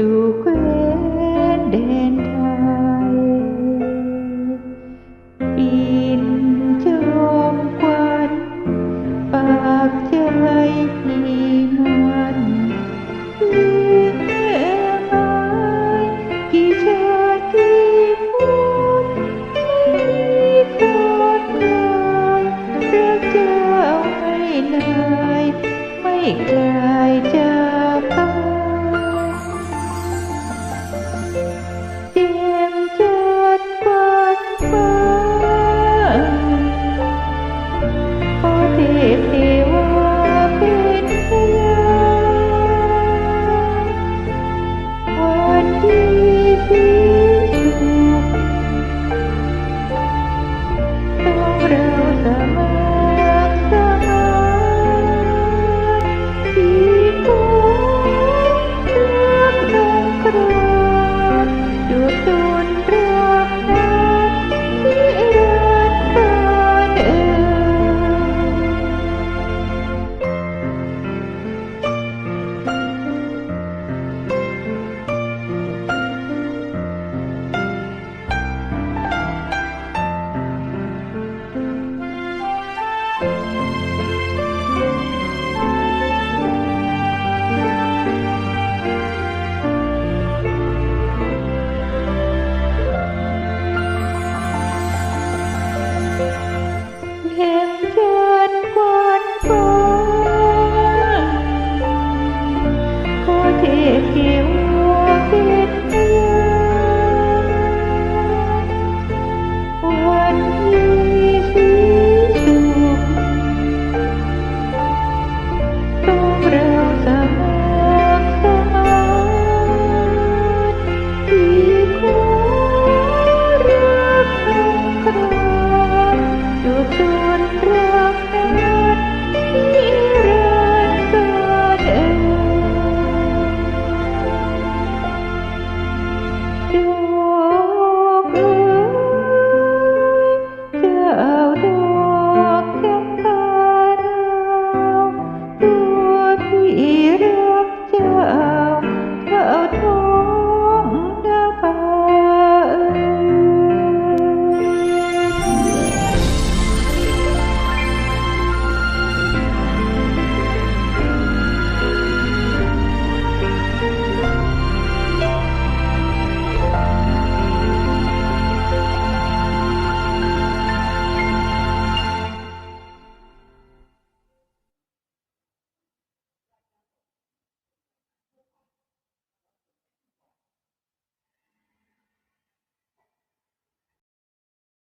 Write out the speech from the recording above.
สู่เว้นเด่นไทยบินจอมควันปากใจที่มันลืมแม่ไม้กี่ชาติกี่พูดไม่ขาดเลยรักเจ้าไม่นายไม่กลายใจ